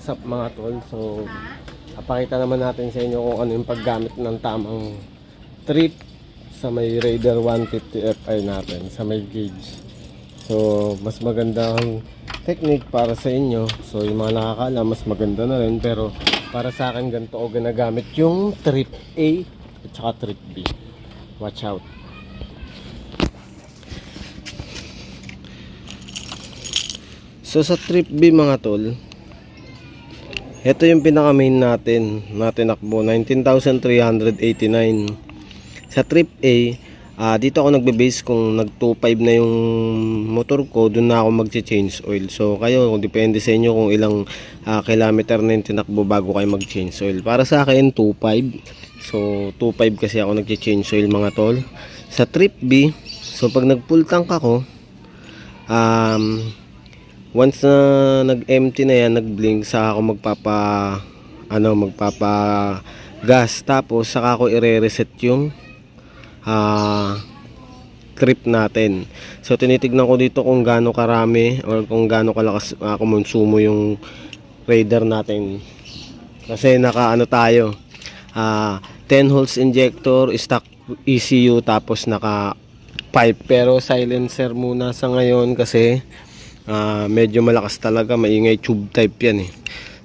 what's mga tol? So, papakita naman natin sa inyo kung ano yung paggamit ng tamang trip sa may Raider 150 Fi natin, sa may gauge. So, mas magandang technique para sa inyo. So, yung mga nakakala, mas maganda na rin. Pero, para sa akin, ganito ako ginagamit yung trip A at saka trip B. Watch out. So sa trip B mga tol, ito yung pinaka main natin, natin akbo 19,389. Sa trip A, ah, dito ako nagbe-base kung nag 2.5 na yung motor ko, doon na ako magche-change oil. So kayo, kung depende sa inyo kung ilang ah, kilometer na yung tinakbo bago kayo mag-change oil. Para sa akin 2.5. So 2.5 kasi ako nagche-change oil mga tol. Sa trip B, so pag nag-full tank ako, um, once na nag-empty na yan, nag-blink, saka ako magpapa ano, magpapa gas tapos saka ako ire-reset yung ah trip natin. So tinitignan ko dito kung gaano karami or kung gaano kalakas uh, kumonsumo yung Raider natin. Kasi naka ano tayo, ah 10 holes injector, stock ECU tapos naka pipe pero silencer muna sa ngayon kasi Ah, medyo malakas talaga, maingay tube type yan eh.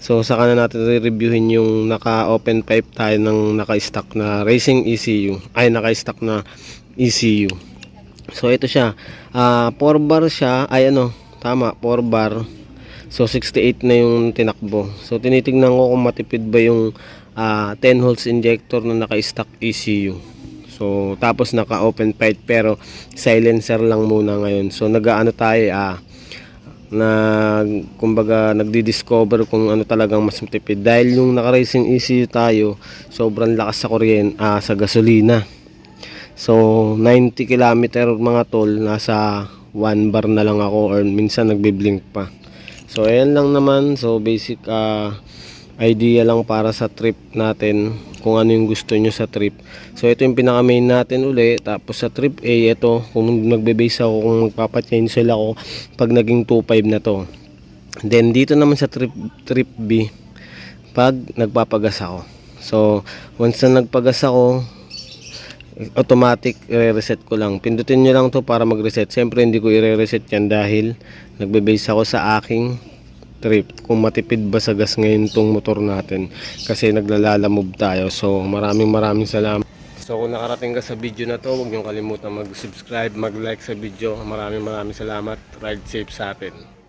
So saka na natin re-reviewin yung naka-open pipe tayo ng naka-stock na racing ECU. Ay, naka-stock na ECU. So ito siya. Ah, 4 bar siya. Ay ano, tama, 4 bar. So 68 na yung tinakbo. So tinitingnan ko kung matipid ba yung ah, 10 holes injector na naka-stock ECU. So tapos naka-open pipe pero silencer lang muna ngayon. So nagaano tayo ah na kumbaga nagdi-discover kung ano talagang mas matipid. Dahil yung naka-racing ECU tayo sobrang lakas sa kuryente ah, sa gasolina. So 90 km mga tol nasa 1 bar na lang ako or minsan nagbi-blink pa. So ayan lang naman. So basic ah, idea lang para sa trip natin kung ano yung gusto nyo sa trip. So ito yung pinaka main natin uli. Tapos sa trip A ito kung magbe-base ako kung magpapa-change sila ako pag naging 2.5 na to. Then dito naman sa trip, trip B pag nagpapagas ako. So once na nagpagas ako automatic i-reset ko lang. Pindutin nyo lang to para mag-reset. Siyempre hindi ko i-reset yan dahil nagbe-base ako sa aking trip kung matipid ba sa gas ngayon tong motor natin kasi naglalalamove tayo. So maraming maraming salamat. So kung nakarating ka sa video na to huwag niyong kalimutan mag subscribe mag like sa video. Maraming maraming salamat. Ride safe sa atin